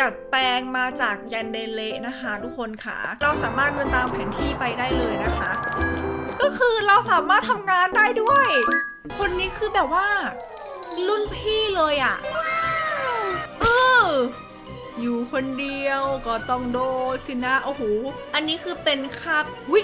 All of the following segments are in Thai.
ดัดแปลงมาจากยันเดเลนะคะ ทุกคนค่ะ เราสามารถเดินตามแผนที่ไปได้เลยนะคะ ก็คือเราสามารถทำงานได้ด้วย คนนี้คือแบบว่า รุ่นพี่เลยอะ่ะเอออยู่คนเดียวก็ต้องโดนสินะ โอ้โห อันนี้คือเป็นคาบวิ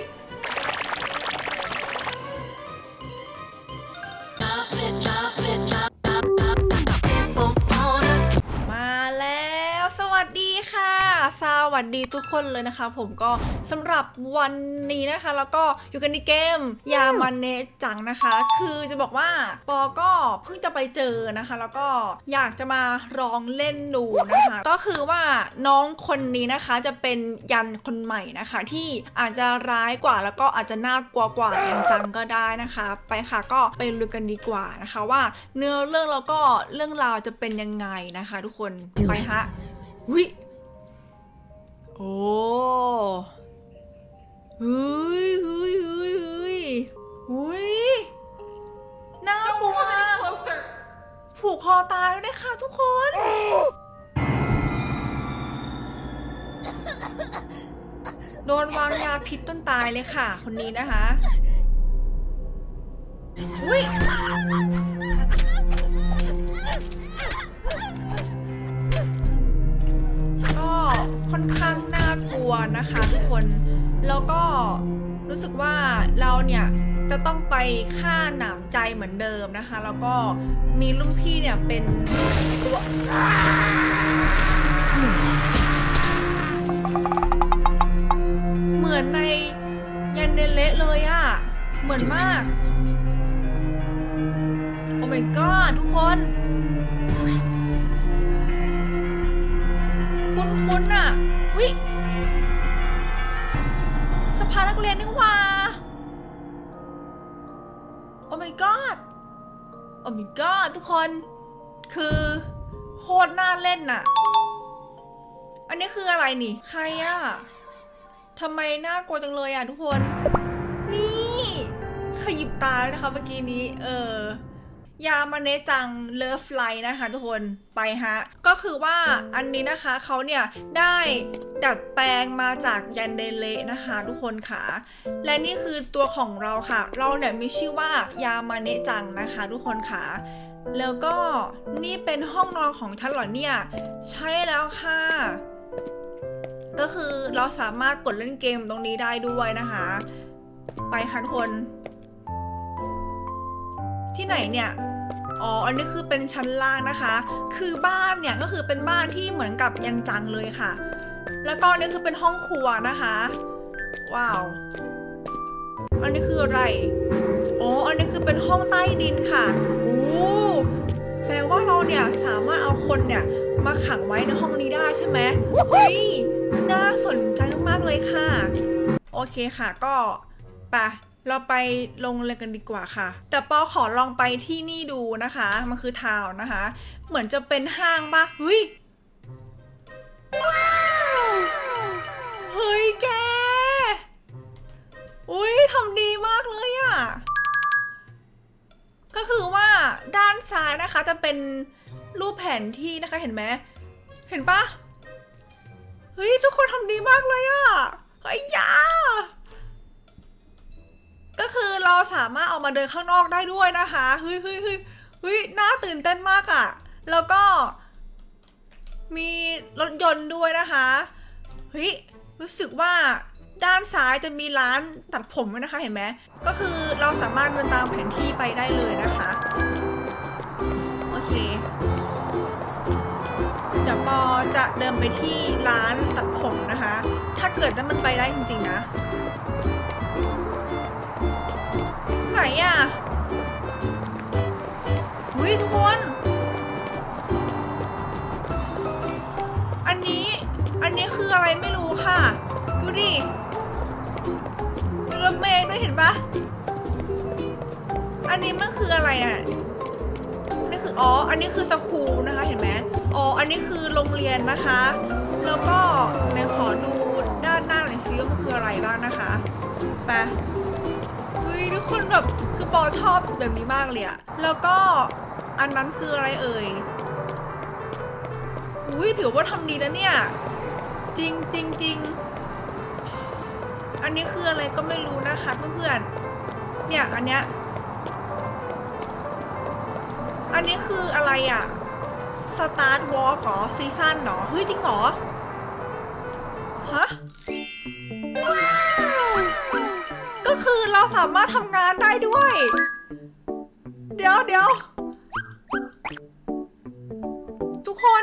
สวัสดีทุกคนเลยนะคะ ผมก็สำหรับวันนี้นะคะ แล้วก็อยู่กันในเกมยามันเนจังนะคะ คือจะบอกว่าปอก็เพิ่งจะไปเจอนะคะ แล้วก็อยากจะมาลองเล่นดูนะคะ ก็คือว่าน้องคนนี้นะคะจะเป็นยันคนใหม่นะคะ ที่อาจจะร้ายกว่าแล้วก็อาจจะน่ากลัวกว่ายันจังก็ได้นะคะ ไปค่ะก็ไปรู้กันดีกว่านะคะ ว่าเนื้อเรื่องแล้วก็เรื่องราวจะเป็นยังไงนะคะ ทุกคนไปฮะวิ ค่ะทุกคน โดนวางยาพิษต้นตายเลยค่ะ คนนี้นะคะ อุ้ยก็ค่อนข้างน่ากลัวนะคะทุกคน แล้วก็ รู้สึกว่าเราเนี่ยจะต้องไปฆ่าหนามใจเหมือนเดิมนะคะ แล้วก็มีรุ่นพี่เนี่ยเป็นตัวเหมือนในยันเดเละเลยอะเหมือนมาก โอ้ my god ทุกคน คุณคุณอะวิ ภานักเรียนนี่หว่า โอ้ my god โอ้ my god ทุกคน คือโคตรน่าเล่นน่ะ อันนี้คืออะไรนี่ ใครอะทำไมน่ากลัวจังเลยอะทุกคน นี่ ขยิบตาเลยนะคะเมื่อกี้นี้ เออ ยามาเนจังเลิฟไลนะคะทุกคนไปฮะ ก็คือว่าอันนี้นะคะเขาเนี่ยได้ดัดแปลงมาจากยันเดเลนะคะทุกคนค่ะ และนี่คือตัวของเราค่ะ เราเนี่ยมีชื่อว่ายามาเนจังนะคะทุกคนค่ะ แล้วก็นี่เป็นห้องนอนของฉันเหรอเนี่ย ใช่แล้วค่ะ ก็คือเราสามารถกดเล่นเกมตรงนี้ได้ด้วยนะคะ ไปค่ะทุกคนที่ไหนเนี่ย อ๋อ อันนี้คือเป็นชั้นล่างนะคะ คือบ้านเนี่ยก็คือเป็นบ้านที่เหมือนกับยันจังเลยค่ะ แล้วก็นนี่คือเป็นห้องครัวนะคะ ว้าว อันนี้คืออะไร อ๋อ อันนี้คือเป็นห้องใต้ดินค่ะโอ้แปลว่าเราเนี่ยสามารถเอาคนเนี่ยมาขังไว้ในห้องนี้ได้ใช่ไหมเฮ้ย น่าสนใจมากๆเลยค่ะ โอเคค่ะ ก็ไป เราไปลงเลยกันดีกว่าค่ะ แต่ปอขอลองไปที่นี่ดูนะคะ มันคือทาวน์นะคะ เหมือนจะเป็นห้างปะเฮ้ยเฮ้ยแก อุ้ยทำดีมากเลยอะก็คือว่าด้านซ้ายนะคะจะเป็นรูปแผนที่นะคะเห็นไหม เห็นปะเฮ้ย ทุกคนทำดีมากเลยอะเฮ้ยยา ก็คือเราสามารถออกมาเดินข้างนอกได้ด้วยนะคะเฮ้ยเฮ้ยเฮ้ยเฮ้ยน่าตื่นเต้นมากอะแล้วก็ มีรถยนต์ด้วยนะคะเฮ้ยรู้สึกว่าด้านซ้ายจะมีร้านตัดผมด้วยนะคะเห็นไหมก็คือเราสามารถเดินตามแผนที่ไปได้เลยนะคะโอเคเดี๋ยวปอจะเดินไปที่ร้านตัดผมนะคะ ถ้าเกิดว่ามันไปได้จริงๆนะ ไหนอะอุ้ยทุกคน อันนี้ อันนี้คืออะไรไม่รู้ค่ะ ดูดิมีรถเมล์ด้วยเห็นปะอันนี้มันคืออะไรอะนี่คือ อ๋อ อันนี้คือสคูลนะคะ เห็นไหมอ๋อ อันนี้คือโรงเรียนนะคะ แล้วก็ในขอดูด้านหน้าหน่อยซิว่ามันคืออะไรบ้างนะคะ ไป คนแบบคือปอชอบแบบนี้มากเลยอะแล้วก็อันนั้นคืออะไรเอ่ยอ้อุ้ยถือว่าทำดีนะเนี่ย จริงจริงจริงอันนี้คืออะไรก็ไม่รู้นะคะเพื่อนๆเนี่ยอันเนี้ยอันนี้คืออะไรอะสตาร์ทวอล์กเหรอซีซั่นเหรอเฮ้ยจริงเหรอฮะ สามารถทำงานได้ด้วย เดี๋ยวเดี๋ยวทุกคน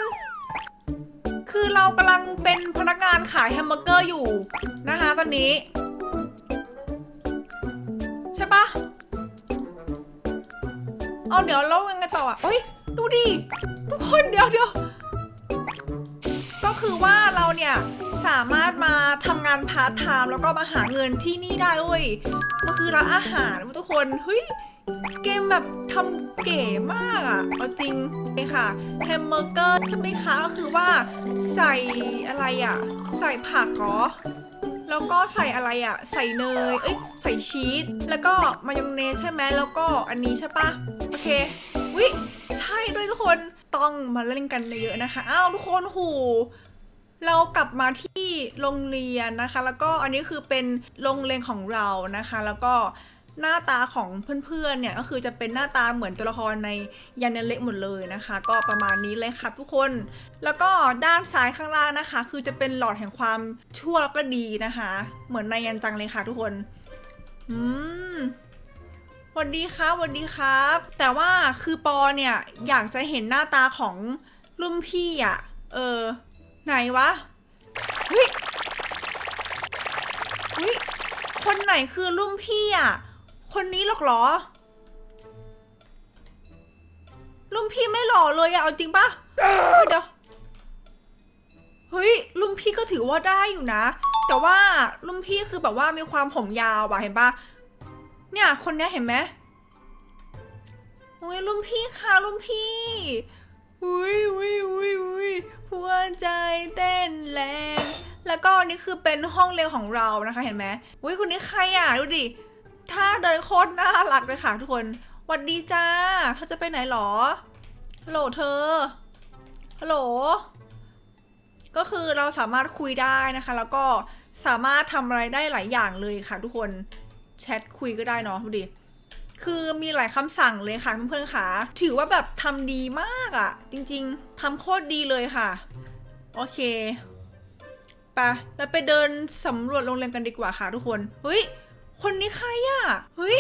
คือเรากำลังเป็นพนักงานขายแฮมเบอร์เกอร์อยู่นะคะตอนนี้ ใช่ปะเอาเดี๋ยวเรายังไงต่ออะเฮ้ยดูดิทุกคนเดี๋ยวเดี๋ยวก็คือว่าเราเนี่ยสามารถมาทานพาร์ทไทม์แล้วก็มาหาเงินที่นี่ได้เว้ยมันคือร้านอาหารทุกคนเฮ้ยเกมแบบทำเก๋มากอะเอาจริงเลยค่ะแฮมเบอร์เกอร์ใช่ไหมคะก็คือว่าใส่อะไรอะใส่ผักเหรอแล้วก็ใส่อะไรอะใส่เนยเอ้ยใส่ชีสแล้วก็มายองเนสใช่ไหมแล้วก็อันนี้ใช่ปะโอเควิใช่ด้วยทุกคนต้องมาเล่นกันเยอะๆนะคะอ้าวทุกคนหู เรากลับมาที่โรงเรียนนะคะ แล้วก็อันนี้คือเป็นโรงเรียนของเรานะคะ แล้วก็หน้าตาของเพื่อนๆเนี่ยก็คือจะเป็นหน้าตาเหมือนตัวละครในยันเนเล็กหมดเลยนะคะ ก็ประมาณนี้เลยค่ะทุกคน แล้วก็ด้านซ้ายข้างล่างนะคะ คือจะเป็นหลอดแห่งความชั่วแล้วก็ดีนะคะ เหมือนในยันจังเลยค่ะทุกคนอืมสวัสดีครับสวัสดีครับ แต่ว่าคือปอเนี่ยอยากจะเห็นหน้าตาของรุ่นพี่อะ เออ ไหนวะเฮ้ยเฮ้ยคนไหนคือรุ่นพี่อะ คนนี้หรอกหรอ รุ่นพี่ไม่หล่อเลยอะเอาจริงปะเฮ้ยเดี๋ยวเฮ้ยรุ่นพี่ก็ถือว่าได้อยู่นะ แต่ว่ารุ่นพี่คือแบบว่ามีความผมยาวว่ะเห็นปะเนี่ย คนเนี้ยเห็นไหมโอ้ยรุ่นพี่ค่ะรุ่นพี่ อุ้ยอุ้ยอุ้ยอุ้ยหัวใจเต้นแรง แล้วก็อันนี่คือเป็นห้องเรียนของเรานะคะเห็นไหมอุ้ยคนนี้ใครอะดูดิถ้าเดินโคตรน่ารักเลยค่ะทุกคนหวัดดีจ้าเธอจะไปไหนหรอฮัลโหลเธอฮัลโหลก็คือเราสามารถคุยได้นะคะ แล้วก็สามารถทำอะไรได้หลายอย่างเลยค่ะทุกคนแชทคุยก็ได้เนาะดูดิ คือมีหลายคำสั่งเลยค่ะเพื่อนๆค่ะ ถือว่าแบบทำดีมากอะ่ะ จริงๆทำโคตรดีเลยค่ะ โอเคไปแล้วไปเดินสำรวจโรงเรียนกันดีกว่าค่ะทุกคนเฮ้ยคนนี้ใครอะ่ะเฮ้ย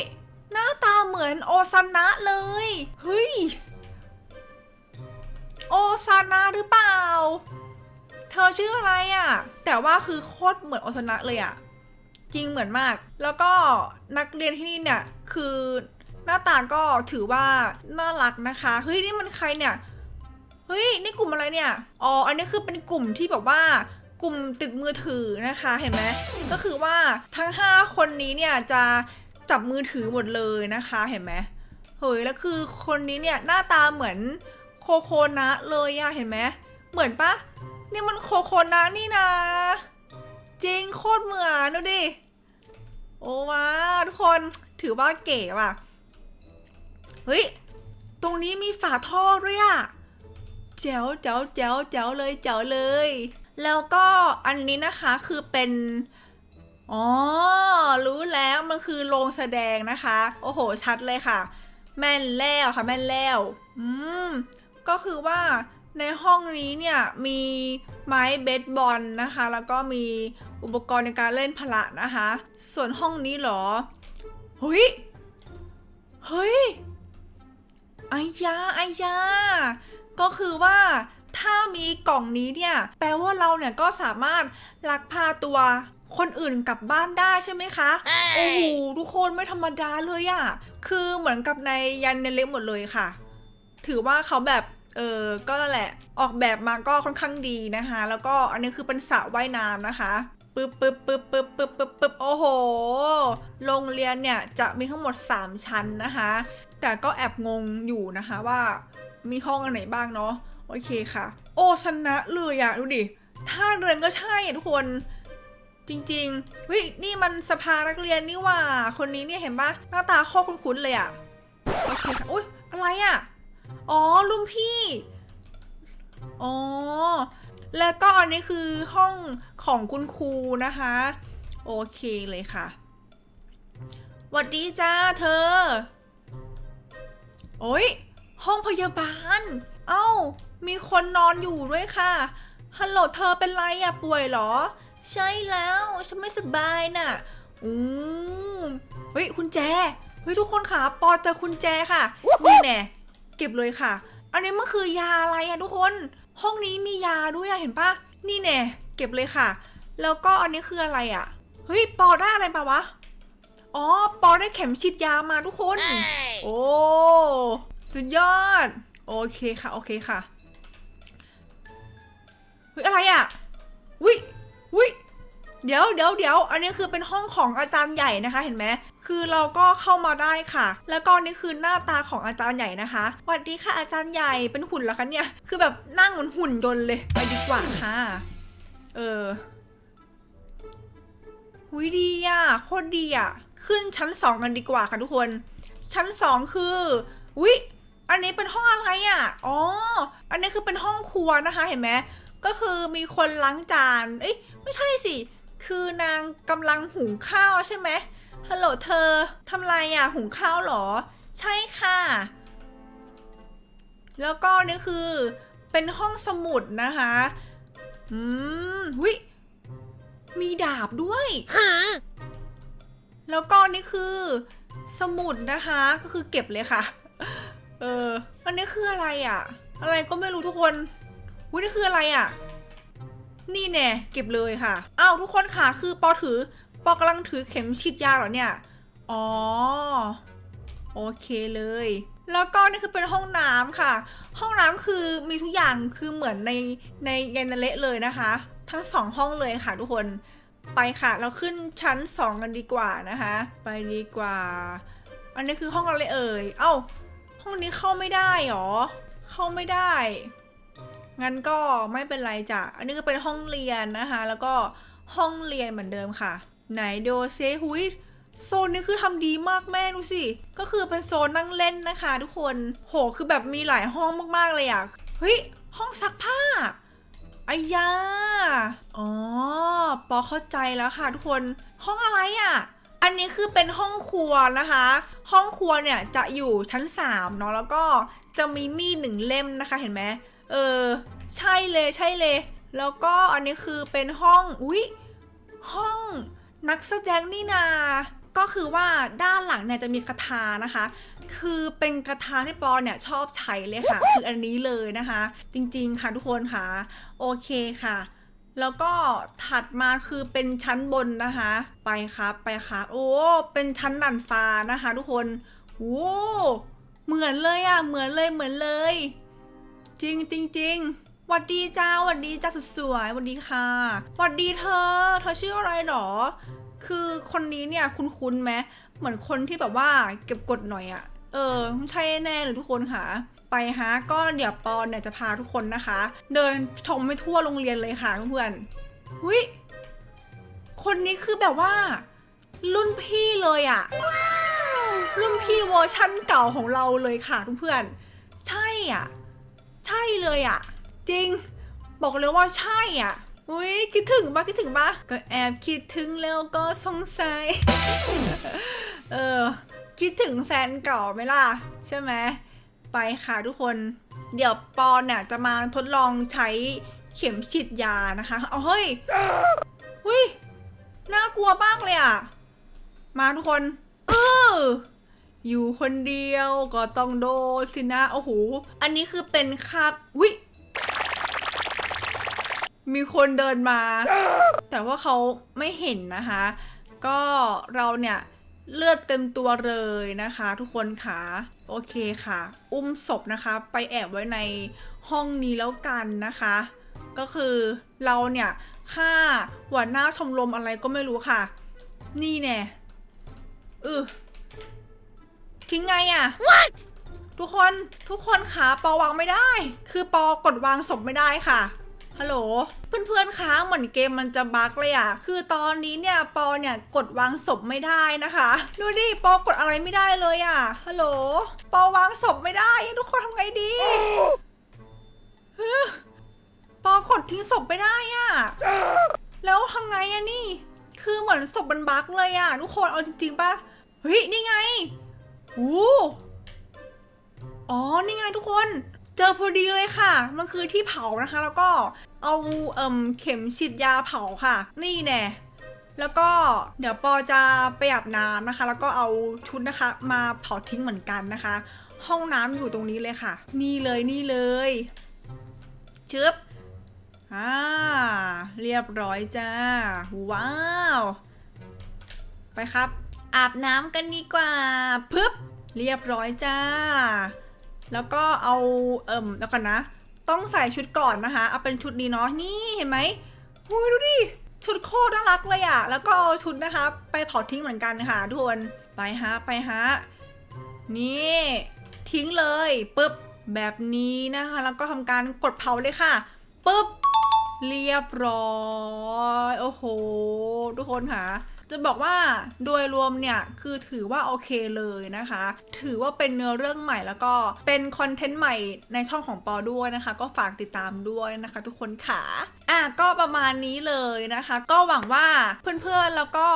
หน้าตาเหมือนโอซานะเลยเฮ้ยโอซานะหรือเปล่า เธอชื่ออะไรอะ่ะ แต่ว่าคือโคตรเหมือนโอซานะเลยอะ่ะจริงเหมือนมาก แล้วก็นักเรียนที่นี่เนี่ย คือหน้าตาก็ถือว่าน่ารักนะคะ เฮ้ยนี่มันใครเนี่ยเฮ้ยนี่กลุ่มอะไรเนี่ยอ๋ออันนี้คือเป็นกลุ่มที่แบบว่ากลุ่มติดมือถือนะคะเห็นไหมก็คือว่าทั้ง 5 คนนี้เนี่ยจะจับมือถือหมดเลยนะคะเห็นไหมเฮ้ยแล้วคือคนนี้เนี่ยหน้าตาเหมือนโคโคนะเลยอะเห็นไหมเหมือนปะนี่มันโคโคนะนี่นะ จริงโคตรเหมือนดูดิโอ้ว้าทุกคน ถือว่าเก๋ว่ะ เฮ้ย ตรงนี้มีฝาท่อด้วยอะแจ๋วแจ๋วแจ๋วแจ๋วเลยแจ๋วเลย แล้วก็อันนี้นะคะคือเป็น อ๋อ รู้แล้วมันคือโรงแสดงนะคะ โอ้โห ชัดเลยค่ะ แม่นแล้วค่ะแม่นแล้ว อืม ก็คือว่าในห้องนี้เนี่ยมีไม้เบสบอลนะคะ แล้วก็มีอุปกรณ์ในการเล่นพละนะคะ ส่วนห้องนี้หรอ เฮ้ย เฮ้ยไอายาไอายา ก็คือว่าถ้ามีกล่องนี้เนี่ย แปลว่าเราเนี่ยก็สามารถลักพาตัวคนอื่นกลับบ้านได้ใช่ไหมคะ โอ้โหทุกคนไม่ธรรมดาเลยอะคือเหมือนกับในยันเนเล็กหมดเลยค่ะ ถือว่าเขาแบบเออก็นั่นแหละ ออกแบบมาก็ค่อนข้างดีนะคะ แล้วก็อันนี้คือเป็นสระว่ายน้ำนะคะ ปึ๊บปึ๊บปึ๊บปึ๊บปึ๊บปึ๊บปึ๊บโอ้โห โรงเรียนเนี่ยจะมีทั้งหมด 3 ชั้นนะคะ แต่ก็แอบงงอยู่นะคะว่ามีห้องอันไหนบ้างเนาะ โอเคค่ะ โอสนะเลยอะดูดิ ท่าเดินก็ใช่ทุกคน จริงๆวินี่มันสภานักเรียนนี่ว่า คนนี้เนี่ยเห็นปะหน้าตาโคตรคุ้นๆเลยอะโอเคค่ะอุ้ยอะไรอะอ๋อรุ่นพี่ อ๋อ แล้วก็อันนี้คือห้องของคุณครูนะคะ โอเคเลยค่ะหวัดดีจ้าเธอ โอ้ยห้องพยาบาล เอ้า มีคนนอนอยู่ด้วยค่ะ ฮัลโหลเธอเป็นไรอะป่วยเหรอ ใช่แล้ว ฉันไม่สบายน่ะ อืมเฮ้ยคุณแจ เฮ้ยทุกคนค่ะ ปอเจอคุณแจค่ะ นี่แน่เก็บเลยค่ะ อันนี้มันคือยาอะไรอะทุกคน ห้องนี้มียาด้วยอะเห็นปะนี่แน่เก็บเลยค่ะ แล้วก็อันนี้คืออะไรอะเฮ้ยปอได้อะไรมาวะอ๋อปอได้เข็มฉีดยามาทุกคน โอ้สุดยอด โอเคค่ะ โอเคค่ะเฮ้ยอะไรอะ่ะวิวิ เดี๋ยวเดี๋ยวเดี๋ยวอันนี้คือเป็นห้องของอาจารย์ใหญ่นะคะ เห็นไหมคือเราก็เข้ามาได้ค่ะ แล้วก็นี่คือหน้าตาของอาจารย์ใหญ่นะคะสวัสดีค่ะอาจารย์ใหญ่เป็นหุ่นเหรอคะเนี่ย คือแบบนั่งเหมือนหุ่นยนต์เลยไปดีกว่าค่ะ เออหุยดีอะโคตรดีอะขึ้นชั้นสองกันดีกว่าค่ะทุกคน ชั้นสองคืออุ๊ยอันนี้เป็นห้องอะไรอะ อ๋อ อันนี้คือเป็นห้องครัวนะคะ เห็นไหมก็คือมีคนล้างจาน เอ้ยไม่ใช่สิ คือนางกำลังหุงข้าวใช่ไหมฮัลโหลเธอทำไรอะหุงข้าวเหรอ ใช่ค่ะ แล้วก็นี่คือเป็นห้องสมุดนะคะ อืมหุยมีดาบด้วยแล้วก็นี่คือสมุดนะคะ ก็คือเก็บเลยค่ะ เออ อันนี้คืออะไรอะ อะไรก็ไม่รู้ทุกคนอุ้ยนี่คืออะไรอะ นี่แน่เก็บเลยค่ะอ้าวทุกคนค่ะ คือปอถือ ปอกำลังถือเข็มฉีดยาเหรอเนี่ย อ๋อ โอเคเลย แล้วก็นี่คือเป็นห้องน้ำค่ะ ห้องน้ำคือมีทุกอย่างคือเหมือนในในยานเละเลยนะคะ ทั้งสองห้องเลยค่ะทุกคนไปค่ะ เราขึ้นชั้นสองกันดีกว่านะคะ ไปดีกว่า อันนี้คือห้องอะไรเอ่ย เอ้า ห้องนี้เข้าไม่ได้หรอ เข้าไม่ได้ งั้นก็ไม่เป็นไรจ้ะ อันนี้ก็เป็นห้องเรียนนะคะ แล้วก็ห้องเรียนเหมือนเดิมค่ะ ไหนโดเซฮุยโซนนี้คือทำดีมากแม่ดูสิ ก็คือเป็นโซนนั่งเล่นนะคะ ทุกคน โห คือแบบมีหลายห้องมากๆเลยอะ เฮ้ย ห้องซักผ้าอายาอ๋อ ปอเข้าใจแล้วค่ะทุกคน ห้องอะไรอะ่ะ อันนี้คือเป็นห้องครัวนะคะ ห้องครัวเนี่ยจะอยู่ชั้น3เนาะ แล้วก็จะมีมีดหนึ่งเล่มนะคะ เห็นไหม เออ ใช่เลยใช่เลย แล้วก็อันนี้คือเป็นห้องอุ๊ยห้องนักแสดงนี่นา ก็คือว่าด้านหลังเนี่ยจะมีคาถานะคะ คือเป็นกระทาที่ปอเนี่ยชอบใช้เลยค่ะ คืออันนี้เลยนะคะ จริงๆค่ะทุกคนค่ะ โอเคค่ะ แล้วก็ถัดมาคือเป็นชั้นบนนะคะ ไปครับไปครับโอ้ เป็นชั้นดันฟ้านะคะ ทุกคนโอ้เหมือนเลยอะเหมือนเลยเหมือนเลย จริงจริงจริงหวัดดีจ้าหวัดดีจ้าสุดสวยหวัดดีค่ะหวัดดีเธอ เธอชื่ออะไรหรอ คือคนนี้เนี่ยคุ้นๆไหมเหมือนคนที่แบบว่าเก็บกดหน่อยอะเออใช่แน่เลยทุกคนค่ะ ไปฮะก็เดี๋ยวปอนเนี่ยจะพาทุกคนนะคะ เดินชมไปทั่วโรงเรียนเลยค่ะเพื่อนๆหุยคนนี้คือแบบว่า รุ่นพี่เลยอะรุ่นพี่เวอร์ชั่นเก่าของเราเลยค่ะเพื่อนใช่อะ ใช่เลยอะจริง บอกเลยว่าใช่อะอุ้ยคิดถึงปะคิดถึงปะก็แอบคิดถึงแล้วก็สงสัย เออ คิดถึงแฟนเก่าไหมล่ะ ใช่ไหมไปค่ะทุกคน เดี๋ยวปอนเนี่ยจะมาทดลองใช้เข็มฉีดยานะคะเอาเฮ้ยหุ้ยน่ากลัวมากเลยอะ มาทุกคน เออ อยู่คนเดียวก็ต้องโดนสินะ โอ้โห อันนี้คือเป็นคาบวิมีคนเดินมา แต่ว่าเขาไม่เห็นนะคะ ก็เราเนี่ยเลือดเต็มตัวเลยนะคะ ทุกคนค่ะ โอเคค่ะ อุ้มศพนะคะ ไปแอบไว้ในห้องนี้แล้วกันนะคะ ก็คือเราเนี่ยฆ่าหัวหน้าชมรมอะไรก็ไม่รู้ค่ะ นี่แน่เออ ทิ้งไงอะทุกคนทุกคนขาปอวางไม่ได้ คือปอกดวางศพไม่ได้ค่ะฮัลโหลเพื่อนๆ คะเหมือนเกมมันจะบั๊กเลยอะคือตอนนี้เนี่ยปอเนี่ยกดวางศพไม่ได้นะคะดูดิปอกดอะไรไม่ได้เลยอะฮัลโหลปอวางศพไม่ได้ทุกคนทำไงดีฮึปอกดทิ้งศพไปได้อะแล้วทำไงอะนี่ คือเหมือนศพมันบั๊กเลยอะทุกคนเอาจริงๆป่ะเฮ้ยนี่ไง โอ้อ๋อ นี่ไงทุกคน เจอพอดีเลยค่ะ มันคือที่เผานะคะ แล้วก็เอาเอ่มเข็มฉีดยาเผาค่ะ นี่แน่แล้วก็เดี๋ยวปอจะไปอาบน้ำนะคะ แล้วก็เอาชุดนะคะ มาเผาทิ้งเหมือนกันนะคะ ห้องน้ำอยู่ตรงนี้เลยค่ะ นี่เลยนี่เลยชึบอ่าเรียบร้อยจ้า ว้าว ไปครับ อาบน้ำกันดีกว่าปึ๊บเรียบร้อยจ้า แล้วก็เอาเอิ่มแล้วกันนะ ต้องใส่ชุดก่อนนะคะเอาเป็นชุดนี้เนาะนี่เห็นไหมหูยดูดิชุดโคตรน่ารักเลยอะแล้วก็เอาชุดนะคะ ไปเผาทิ้งเหมือนกันค่ะทุกคนไปฮะไปฮะนี่ทิ้งเลยปุ๊บแบบนี้นะคะ แล้วก็ทำการกดเผาเลยค่ะปุ๊บเรียบร้อย โอ้โห ทุกคนค่ะ จะบอกว่าโดยรวมเนี่ยคือถือว่าโอเคเลยนะคะ ถือว่าเป็นเนื้อเรื่องใหม่แล้วก็เป็นคอนเทนต์ใหม่ในช่องของปอด้วยนะคะ ก็ฝากติดตามด้วยนะคะ ทุกคนค่ะ อะก็ประมาณนี้เลยนะคะ ก็หวังว่าเพื่อนๆแล้วก็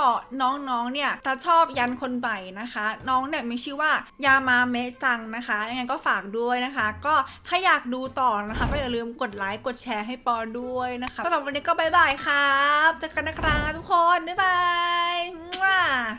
น้องๆเนี่ยจะชอบยันคนใหม่นะคะ น้องเนี่ยมีชื่อว่ายามาเมจังนะคะยังไงก็ฝากด้วยนะคะ ก็ถ้าอยากดูต่อนะคะ ก็อย่าลืมกดไลค์กดแชร์ให้ปอด้วยนะคะสำหรับวันนี้ก็บายบายครับเจอกันนะครับทุกคนบ๊ายบาย